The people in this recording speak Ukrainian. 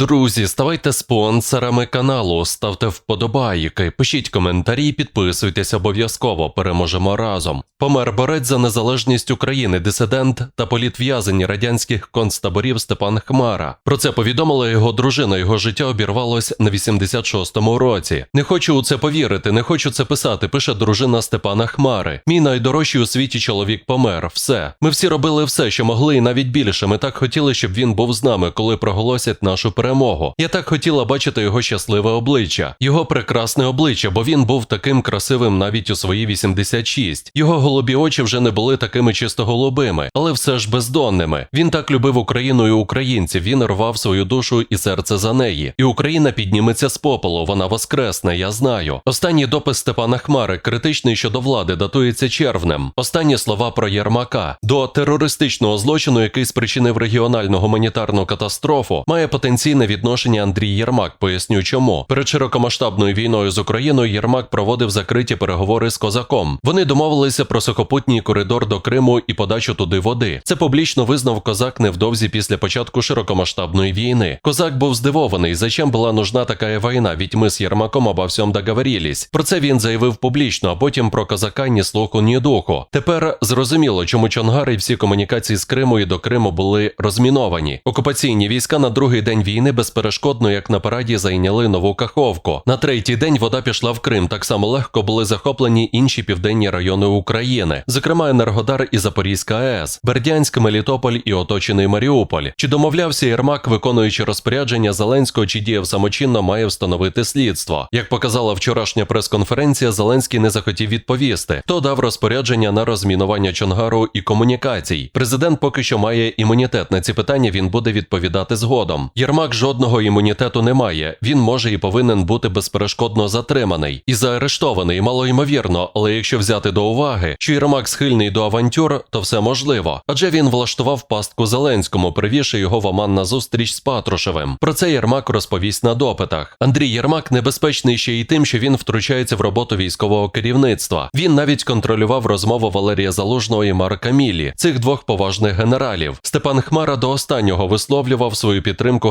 Друзі, ставайте спонсорами каналу, ставте вподобайки, пишіть коментарі, підписуйтесь обов'язково. Переможемо разом. Помер борець за незалежність України, дисидент та політв'язень радянських концтаборів Степан Хмара. Про це повідомила його дружина. Його життя обірвалось на 86-му році. Не хочу у це повірити, не хочу це писати. Пише дружина Степана Хмари. Мій найдорожчий у світі чоловік помер. Все. Ми всі робили все, що могли, і навіть більше. Ми так хотіли, щоб він був з нами, коли проголосять нашу перемогу. Я так хотіла бачити його щасливе обличчя, його прекрасне обличчя, бо він був таким красивим навіть у свої 86. Його голубі очі вже не були такими чисто голубими, але все ж бездонними. Він так любив Україну і українців. Він рвав свою душу і серце за неї. І Україна підніметься з попелу. Вона воскресне. Я знаю. Останній допис Степана Хмари, критичний щодо влади, датується червнем. Останні слова про Єрмака до терористичного злочину, який спричинив регіональну гуманітарну катастрофу, має потенційне відношення Андрій Єрмак. Поясню чому. Перед широкомасштабною війною з Україною Єрмак проводив закриті переговори з козаком. Вони домовилися про сухопутній коридор до Криму і подачу туди води. Це публічно визнав козак невдовзі після початку широкомасштабної війни. Козак був здивований, зачем була нужна така війна, ведь ми з Єрмаком обо всьому договорились. Про це він заявив публічно, а потім про козака ні слуху, ні духу. Тепер зрозуміло, чому Чонгар і всі комунікації з Криму і до Криму були розміновані. Окупаційні війська на другий день війни безперешкодно, як на параді, зайняли нову Каховку. На третій день вода пішла в Крим. Так само легко були захоплені інші південні райони України, зокрема Енергодар і Запорізька АЕС, Бердянськ, Мелітополь і оточений Маріуполь. Чи домовлявся Єрмак, виконуючи розпорядження Зеленського, чи діяв самочинно, має встановити слідство. Як показала вчорашня прес-конференція, Зеленський не захотів відповісти, хто дав розпорядження на розмінування Чонгару і комунікацій. Президент поки що має імунітет на ці питання. Він буде відповідати згодом. Єрмак жодного імунітету не має. Він може і повинен бути безперешкодно затриманий і заарештований, малоймовірно. Але якщо взяти до уваги, що Єрмак схильний до авантюр, то все можливо. Адже він влаштував пастку Зеленському, привівши його в Оман на зустріч з Патрушевим. Про це Єрмак розповість на допитах. Андрій Єрмак небезпечний ще й тим, що він втручається в роботу військового керівництва. Він навіть контролював розмову Валерія Залужного і Марка Мілі, цих двох поважних генералів. Степан Хмара до останнього висловлював свою підтримку